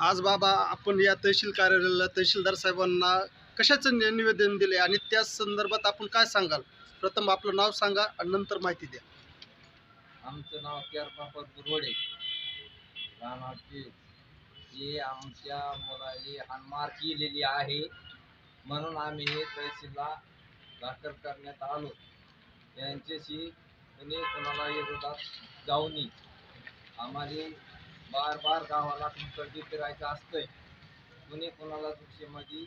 आज बाबा आपण या तहसील कार्यालयाला तहसीलदार साहेबांना कशाचं निवेदन दिले आणि त्या संदर्भात आपण काय सांगाल? प्रथम आपलं नाव सांगा आणि नंतर माहिती द्या. आमचं नाव केरपापत गुरवडे. राहणार हे आमच्या मुलाने हानमार केलेली आहे. म्हणून आम्ही हे तहसीलला दाखल करण्यात आलो. यांच्याशी कुणी कोणाला विरोधात जाऊ नये. आम्हाला बार बार गावाला तुमकडे फिरायचं असतंय. कुणी कोणाला दुक्षेमध्ये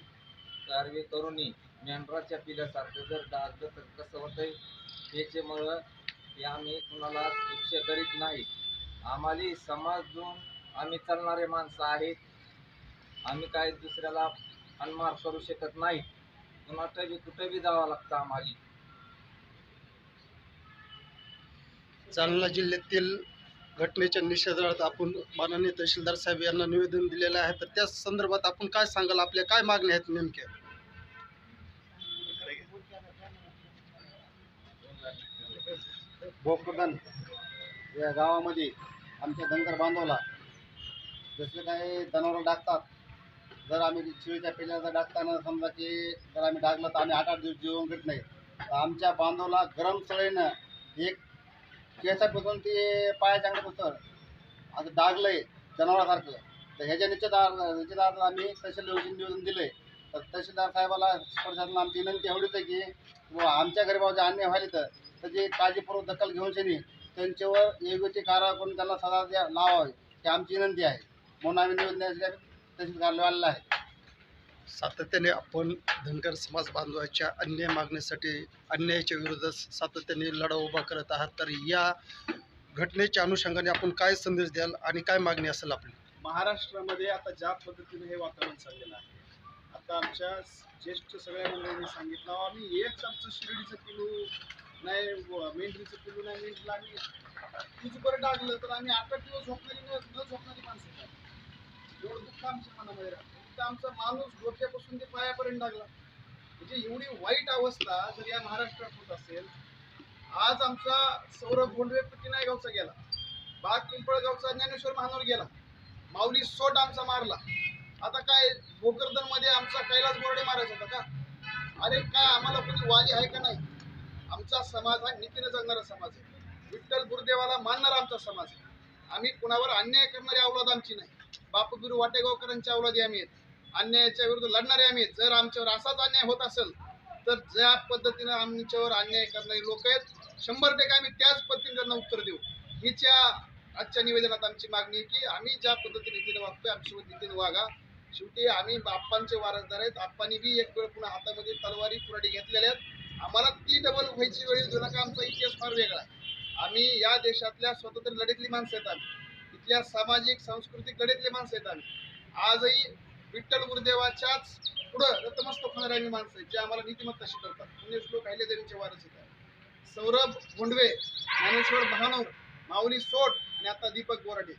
कारवाई करू नये मेंढराच्या पिल्यासारखं जर डागलं तर कसं होतंय? त्याच्यामुळं हे आम्ही कुणाला दुःख करीत नाही. आम्हाला समजून आम्ही चालणारे माणसं आहेत. आम्ही काय दुसऱ्याला अनमार करू शकत नाही. कुणाचं बी कुठं बी जावं लागतं आम्हाला? जालना जिल्ह्यातील घटनेच्या निषेधार्थ आपण माननीय तहसीलदार साहेब यांना निवेदन दिलेलं आहे. तर त्या संदर्भात आपण काय सांगाल? आपल्या काय मागण्या आहेत नेमक्या? भोकरदन या गावामध्ये आमच्या धनगर बांधवला. जसे काही जनावरं डाकतात जर आम्ही शिळीच्या पिल्याचा डाकताना समजा की जर आम्ही डाकलं तर आम्ही आठ आठ दिवस जेवण घेत नाही. तर आमच्या बांधवला गरम सळीनं एक केसापासून ते पायाच्या अंगापासून असं डागलंय जनावरासारखं. तर ह्याच्या निश्चितार्थ निश्चितार्थ आम्ही तहसील निवेदन दिले तर तहसीलदार साहेबाला प्रशासनाला आमची विनंती एवढीच आहे की बुवा आमच्या जे अन्याय व्हायला तर त्याची काळजीपूर्वक दखल घेऊन शनी त्यांच्यावर योग्य कारवाई करून त्यांना सदा द्या लावावी ही आमची विनंती आहे. म्हणून आम्ही निवेदन द्यायला तहसील कार्यालयाला आहे. सातत्याने आपण धनगर समाज बांधवाच्या अन्याय मागणीसाठी अन्यायाच्या विरोधात सातत्याने लढा उभा करत आहात. तर या घटनेच्या अनुषंगाने आपण काय संदेश द्याल आणि काय मागणी असेल आपली? महाराष्ट्रामध्ये आता ज्या पद्धतीने हे वातावरण चाललेलं आहे आता आमच्या ज्येष्ठ सगळ्या मंडळींनी सांगितलं आम्ही एक आमचं शिर्डीचं किलो नाही मेंढरीचं किलो नाही मेंढरीला आम्ही तुझं बरं टाकलं तर आम्ही आठ दिवस झोपणारी न झोपणारी माणसं एवढं दुःख आमच्या मनामध्ये राहतं. तर आमचा माणूस डोक्यापासून ते पायापर्यंत लागला. म्हणजे एवढी वाईट अवस्था जर या महाराष्ट्रात होत असेल आज आमचा सौरभ भोंडवे नाही गावचा गेला. बाग पिंपळगावचा ज्ञानेश्वर महानोर गेला. माऊली सोट आमचा मारला. आता काय भोकरदनमध्ये आमचा कैलास बोर्डे मारायचा होता का? अरे काय आम्हाला कोणी वाली आहे का नाही? आमचा समाज हा नीतीने जगणारा समाज आहे. विठ्ठल गुरुदेवाला मानणारा आमचा समाज आहे. आम्ही कुणावर अन्याय करणारी अवलाद आमची नाही. बापगुरु वाटेगावकरांच्या अवलादी आम्ही आहेत. अन्यायाच्या विरुद्ध लढणारे आम्ही. जर आमच्यावर असाच अन्याय होत असेल तर ज्या पद्धतीनं आमच्यावर अन्याय करणारे लोक आहेत शंभर टक्के आम्ही त्याच पद्धतीने त्यांना उत्तर देऊ. हिच्या आजच्या निवेदनात आमची मागणी आहे की आम्ही ज्या पद्धतीने नीतीने वागतोय आमच्यासोबत नीतीने वागा. शेवटी आम्ही बाप्पांचे वारसदार आहेत. आप्पांनी बी एक वेळ पुन्हा हातामध्ये तलवारी पुराडी घेतलेल्या आहेत. आम्हाला ती डबल व्हायची वेळ जुना का आमचा इतिहास फार वेगळा आहे. आम्ही या देशातल्या स्वतंत्र लढीतली माणसं आहेत आम्ही. इथल्या सामाजिक सांस्कृतिक लढीतली माणसं आहेत आम्ही. आजही विठ्ठल गुरुदेवाच्याच पुढं रतमस्तक होणारे आम्ही माणसं आहेत जे आम्हाला नीतिमत्ता शिकवतात. म्हणजे पुण्यश्लोक आहिले देवीचे वारस येतात. सौरभ भोंडवे ज्ञानेश्वर महानोर माऊली सोट आणि आता दीपक बोराडे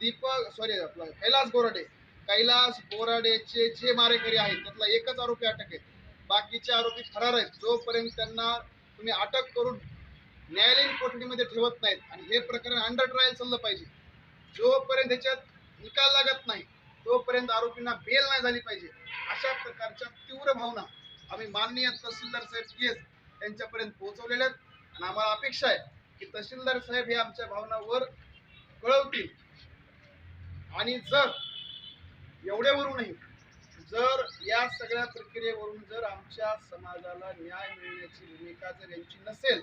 दीपक सॉरी आपला कैलास बोराडे कैलास बोराडेचे जे मारेकरी आहेत त्यातला एकच आरोपी अटक आहे. बाकीचे आरोपी फरार आहेत. जोपर्यंत त्यांना तुम्ही अटक करून न्यायालयीन कोठडीमध्ये ठेवत नाहीत आणि हे प्रकरण अंडर ट्रायल चाललं पाहिजे जोपर्यंत ह्याच्यात निकाल लागत नाही तोपर्यंत आरोपींना बेल नाही झाली पाहिजे. अशा प्रकारच्या तीव्र भावना आम्ही माननीय तहसीलदार साहेब केस यांच्यापर्यंत पोहोचवलेल्या आहेत. आणि आम्हाला अपेक्षा आहे की तहसीलदार साहेब हे आमच्या भावनावर कळवतील. आणि जर एवढ्यावरूनही जर या सगळ्या प्रक्रियेवरून जर आमच्या समाजाला न्याय मिळण्याची भूमिका जर यांची नसेल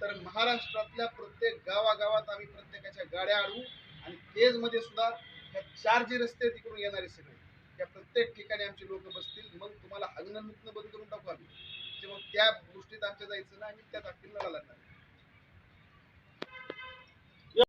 तर महाराष्ट्रातल्या प्रत्येक गावागावात आम्ही प्रत्येकाच्या गाड्या अडवू आणि केजमध्ये सुद्धा ह्या चार जे रस्ते आहेत तिकडून येणारे सगळे त्या प्रत्येक ठिकाणी आमचे लोक बसतील. मग तुम्हाला हगणं बंद करून टाकू आम्ही. म्हणजे मग त्या गोष्टीत आमच्या जायचं ना आम्ही त्या ताकदीला लागणार